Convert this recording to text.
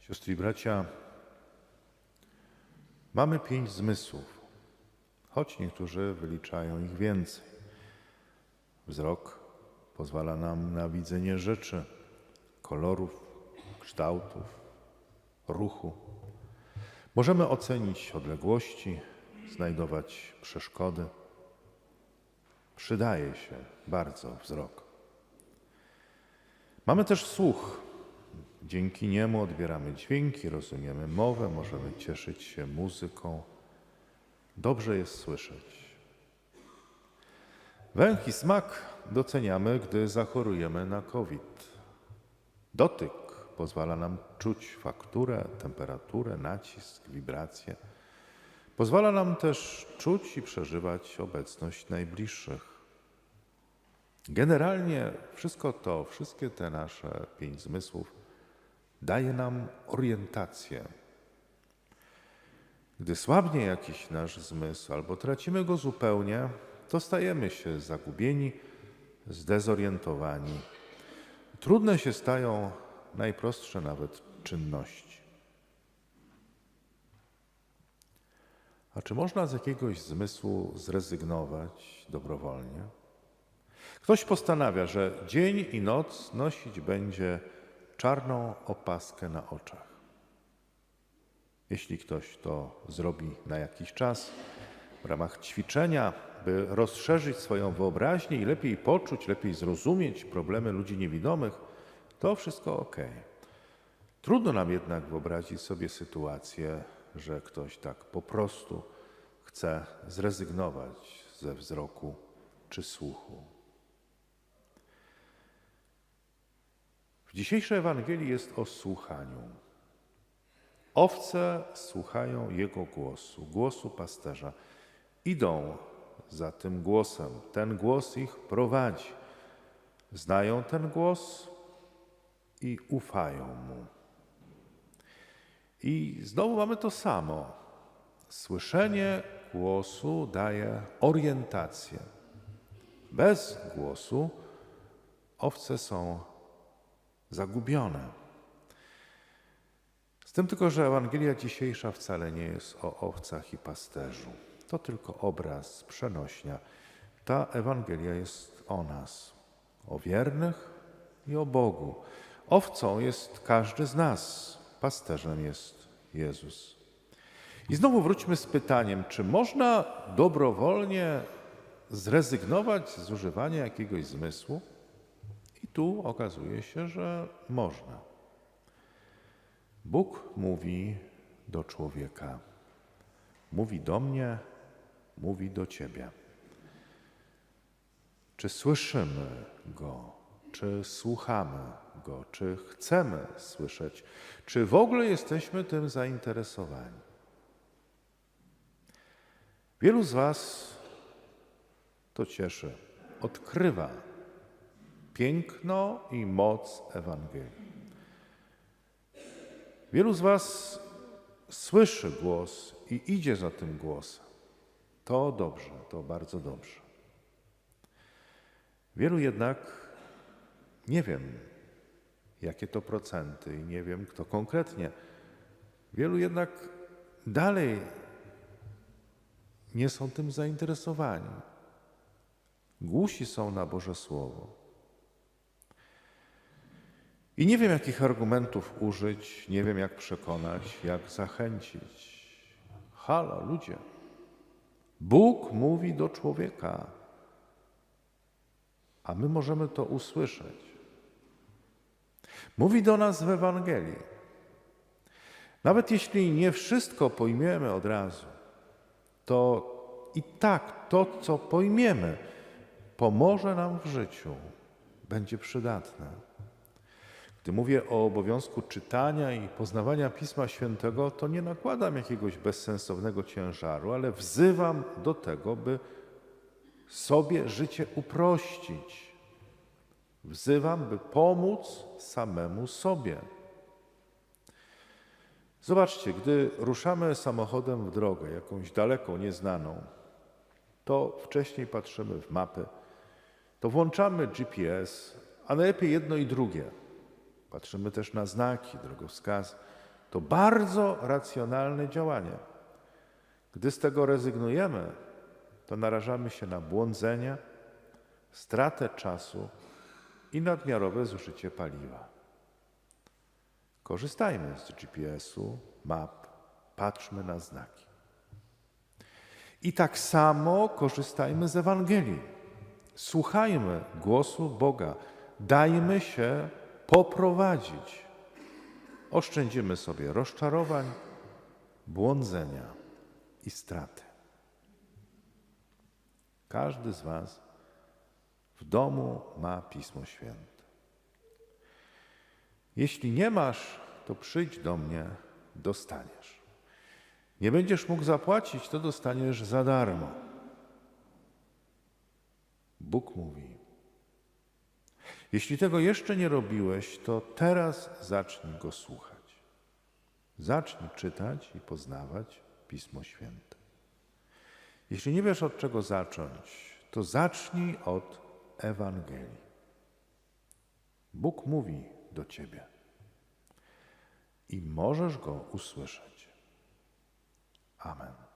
Siostry i bracia, mamy pięć zmysłów, choć niektórzy wyliczają ich więcej. Wzrok pozwala nam na widzenie rzeczy, kolorów, kształtów, ruchu. Możemy ocenić odległości, znajdować przeszkody. Przydaje się bardzo wzrok. Mamy też słuch. Dzięki niemu odbieramy dźwięki, rozumiemy mowę, możemy cieszyć się muzyką. Dobrze jest słyszeć. Węch i smak doceniamy, gdy zachorujemy na COVID. Dotyk pozwala nam czuć fakturę, temperaturę, nacisk, wibracje. Pozwala nam też czuć i przeżywać obecność najbliższych. Generalnie wszystko to, wszystkie te nasze pięć zmysłów daje nam orientację. Gdy słabnie jakiś nasz zmysł albo tracimy go zupełnie, to stajemy się zagubieni, zdezorientowani. Trudne się stają najprostsze nawet czynności. A czy można z jakiegoś zmysłu zrezygnować dobrowolnie? Ktoś postanawia, że dzień i noc nosić będzie czarną opaskę na oczach. Jeśli ktoś to zrobi na jakiś czas, w ramach ćwiczenia, by rozszerzyć swoją wyobraźnię i lepiej poczuć, lepiej zrozumieć problemy ludzi niewidomych, to wszystko ok. Trudno nam jednak wyobrazić sobie sytuację, że ktoś tak po prostu chce zrezygnować ze wzroku czy słuchu. W dzisiejszej Ewangelii jest o słuchaniu. Owce słuchają Jego głosu, głosu pasterza. Idą za tym głosem. Ten głos ich prowadzi. Znają ten głos i ufają mu. I znowu mamy to samo. Słyszenie głosu daje orientację. Bez głosu owce są zagubione. Z tym tylko, że Ewangelia dzisiejsza wcale nie jest o owcach i pasterzu. To tylko obraz, przenośnia. Ta Ewangelia jest o nas, o wiernych i o Bogu. Owcą jest każdy z nas, pasterzem jest Jezus. I znowu wróćmy z pytaniem, czy można dobrowolnie zrezygnować z używania jakiegoś zmysłu? Tu okazuje się, że można. Bóg mówi do człowieka, mówi do mnie, mówi do ciebie. Czy słyszymy Go? Czy słuchamy Go? Czy chcemy słyszeć? Czy w ogóle jesteśmy tym zainteresowani? Wielu z Was to cieszy, odkrywa piękno i moc Ewangelii. Wielu z Was słyszy głos i idzie za tym głosem. To dobrze, to bardzo dobrze. Wielu jednak nie wiem, jakie to procenty i nie wiem, kto konkretnie. Wielu jednak dalej nie są tym zainteresowani. Głusi są na Boże Słowo. I nie wiem, jakich argumentów użyć, nie wiem, jak przekonać, jak zachęcić. Halo, ludzie. Bóg mówi do człowieka, a my możemy to usłyszeć. Mówi do nas w Ewangelii. Nawet jeśli nie wszystko pojmiemy od razu, to i tak to, co pojmiemy, pomoże nam w życiu, będzie przydatne. Gdy mówię o obowiązku czytania i poznawania Pisma Świętego, to nie nakładam jakiegoś bezsensownego ciężaru, ale wzywam do tego, by sobie życie uprościć. Wzywam, by pomóc samemu sobie. Zobaczcie, gdy ruszamy samochodem w drogę, jakąś daleką, nieznaną, to wcześniej patrzymy w mapy, to włączamy GPS, a najlepiej jedno i drugie. Patrzymy też na znaki, drogowskaz. To bardzo racjonalne działanie. Gdy z tego rezygnujemy, to narażamy się na błądzenie, stratę czasu i nadmiarowe zużycie paliwa. Korzystajmy z GPS-u, map, patrzmy na znaki. I tak samo korzystajmy z Ewangelii. Słuchajmy głosu Boga. Dajmy się poprowadzić. Oszczędzimy sobie rozczarowań, błądzenia i straty. Każdy z Was w domu ma Pismo Święte. Jeśli nie masz, to przyjdź do mnie, dostaniesz. Nie będziesz mógł zapłacić, to dostaniesz za darmo. Bóg mówi. Jeśli tego jeszcze nie robiłeś, to teraz zacznij go słuchać. Zacznij czytać i poznawać Pismo Święte. Jeśli nie wiesz od czego zacząć, to zacznij od Ewangelii. Bóg mówi do ciebie i możesz go usłyszeć. Amen.